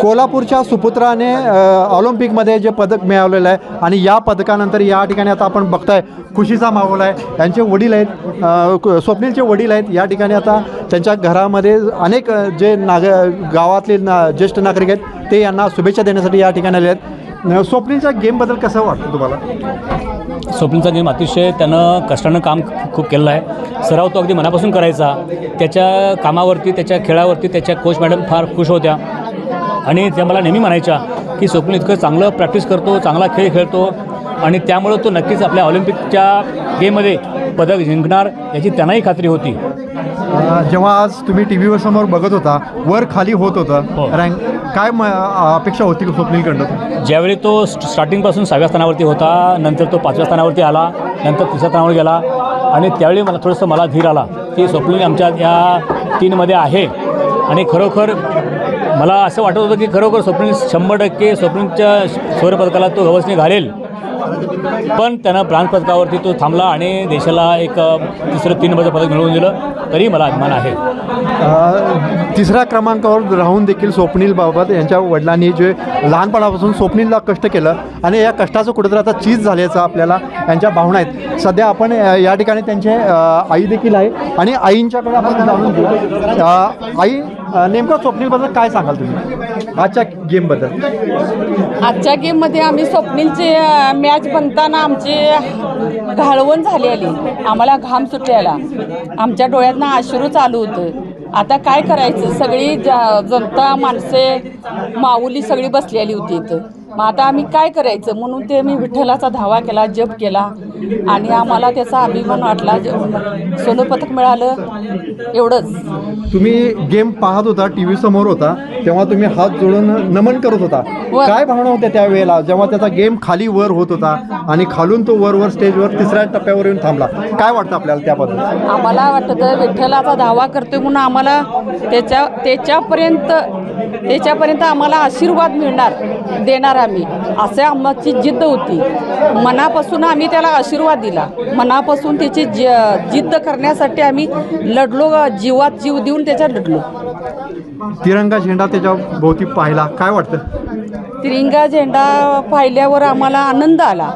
कोल्हापूरच्या सुपुत्राने ऑलिम्पिकमध्ये जे पदक मिळवलेलं आहे आणि या पदकानंतर या ठिकाणी आता आपण बघताय खुशीचा माहोल आहे. यांचे वडील आहेत स्वप्नीलचे वडील आहेत. या ठिकाणी आता त्यांच्या घरामध्ये अनेक जे नाग गावातले ना ज्येष्ठ नागरिक आहेत ते यांना शुभेच्छा देण्यासाठी या ठिकाणी आले आहेत. स्वप्नीलच्या गेमबद्दल कसं वाटतं तुम्हाला? स्वप्नीलचा गेम अतिशय त्यानं कष्टानं काम खूप केलेलं आहे. सराव तो अगदी मनापासून करायचा. त्याच्या कामावरती त्याच्या खेळावरती त्याच्या कोच मॅडम फार खुश होत्या. आणि त्या मला नेहमी म्हणायच्या की स्वप्नील इतकं चांगलं प्रॅक्टिस करतो चांगला खेळ खेळतो आणि त्यामुळं तो नक्कीच आपल्या ऑलिम्पिकच्या गेममध्ये पदक जिंकणार याची त्यांनाही खात्री होती जेव्हा आज तुम्ही टी व्हीवर समोर बघत होता वर खाली होत हो. होतं रँक काय म- अपेक्षा होती स्वप्नीलकडनं ज्यावेळी तो स्ट- स्टार्टिंगपासून सहाव्या स्थानावरती होता नंतर तो पाचव्या स्थानावरती आला नंतर तिसऱ्या स्थानावर गेला आणि त्यावेळी मला थोडंसं मला धीर आला की स्वप्नील आमच्या या तीनमध्ये आहे आणि खरोखर मला असं वाटत होतं की खरोखर स्वप्नील शंभर टक्के स्वप्नीलच्या स्वरपदकाला तो गवसणी घालेल. पण त्यानं ब्रांज पदकावरती तो थांबला आणि देशाला एक तिसरं तीन नंबरचं पदक मिळवून दिलं तरी मला अभिमान आहे. तिसऱ्या क्रमांकावर राहून देखील स्वप्नील बाबत यांच्या वडिलांनी जे लहानपणापासून स्वप्नीलला कष्ट केलं आणि या कष्टाचं कुठेतरी आता चीज झाल्याचं आपल्याला यांच्या भावना आहेत. सध्या आपण या ठिकाणी त्यांचे आई देखील आहे आणि आईंच्याकडे आपण जाणून घेऊ. आई नेमकं स्वप्नीलबद्दल काय सांगाल तुम्ही? आजच्या गेमबद्दल. आजच्या गेममध्ये आम्ही स्वप्नीलचे अ, मॅच बनताना आमची घाळवण झाली आली. आम्हाला घाम सुटलेला. आमच्या डोळ्यातनं आश्रू चालू होतं. आता काय करायचं? सगळी जनता माणसे माऊली सगळी बसलेली होती इथं. मग आता आम्ही काय करायचं? म्हणून ते मी विठ्ठलाचा धावा केला जप केला. आणि आम्हाला त्याचा अभिमान वाटला. सोनं पदक मिळालं. एवढंच. तुम्ही गेम पाहत होता टी व्ही समोर होता. तेव्हा तुम्ही हात जोडून नमन करत होता. काय भावना होत्या त्यावेळेला? जेव्हा त्याचा गेम खाली वर होत होता आणि खालून तो वर वर स्टेजवर तिसऱ्या टप्प्यावर येऊन थांबला. काय वाटतं आपल्याला त्याबद्दल? आम्हाला वाटतं विठ्ठलाचा धावा करतोय म्हणून आम्हाला त्याच्या त्याच्यापर्यंत त्याच्यापर्यंत आम्हाला आशीर्वाद मिळणार देणार आम्ही. असं आमची जिद्द होती. मनापासून आम्ही त्याला आशीर्वाद दिला. मनापासून त्याची ज जिद्द करण्यासाठी आम्ही लढलो जीवात जीव देऊन त्याच्यात लढलो. तिरंगा झेंडा त्याच्या भोवती पाहिला. काय वाटतं? तिरंगा झेंडा पाहिल्यावर आम्हाला आनंद आला.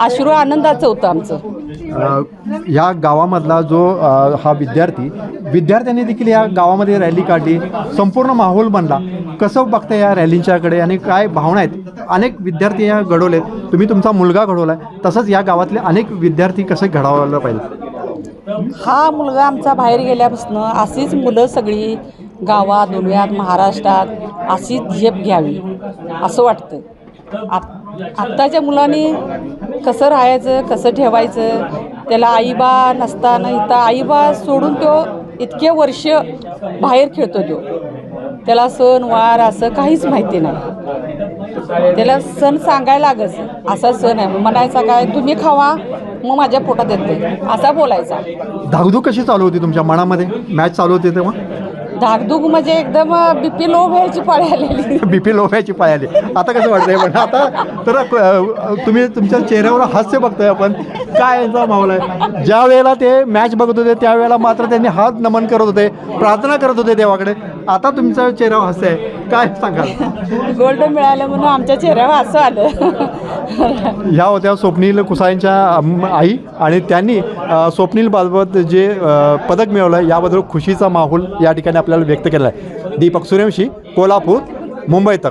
अश्रू आनंदाचं होतं आमचं. ह्या या गावामधला जो हा विद्यार्थी विद्यार्थ्यांनी देखील या गावामध्ये रॅली काढली संपूर्ण माहोल बनला. कसं बघता या रॅलींच्याकडे आणि काय भावना आहेत? अनेक विद्यार्थी या घडवलेत. तुम्ही तुमचा मुलगा घडवला तसंच या गावातले अनेक विद्यार्थी कसे घडवायला पाहिजे हा मुलगा आमचा बाहेर गेल्यापासून अशीच मुलं सगळी गावात दुनियात महाराष्ट्रात अशीच झेप घ्यावी असं वाटतं आत आत्ताच्या मुलांनी कसं राहायचं कसं ठेवायचं त्याला आईबा नसताना इथं आईबा सोडून तो इतके वर्ष बाहेर खेळतो तो. त्याला सण वार असं काहीच माहिती नाही. त्याला सण सांगायला लागच. असा सण आहे. म्हणायचा काय तुम्ही खावा मग माझ्या पोटात येते असा बोलायचा. धागधूक कशी चालू होती तुमच्या मनामध्ये? मॅच चालू होती तेव्हा? धाकधूक म्हणजे एकदम बीपी लो व्हायची पाळी आलेली बी पी पाळी पायाली आता कसं वाटतंय पण आता तर अ, तुम्ही तुमच्या चेहऱ्यावर हास्य बघतोय आपण. काय यांचा माहोल आहे? ज्या वेळेला ते मॅच बघत होते त्यावेळेला मात्र त्यांनी हात नमन करत होते प्रार्थना करत होते देवाकडे. आता तुमच्या चेहऱ्यावर हास्य आहे काय सांगाल? गोल्ड मिळालं म्हणून आमच्या चेहऱ्यावर असं आलं. ह्या होत्या स्वप्नील कुसाळ्यांच्या अम, आई आणि त्यांनी स्वप्नील बाबत जे पदक मिळवलं याबद्दल खुशीचा माहोल या ठिकाणी आपल्याला व्यक्त केला आहे. दीपक सूर्यवंशी कोल्हापूर मुंबई तक.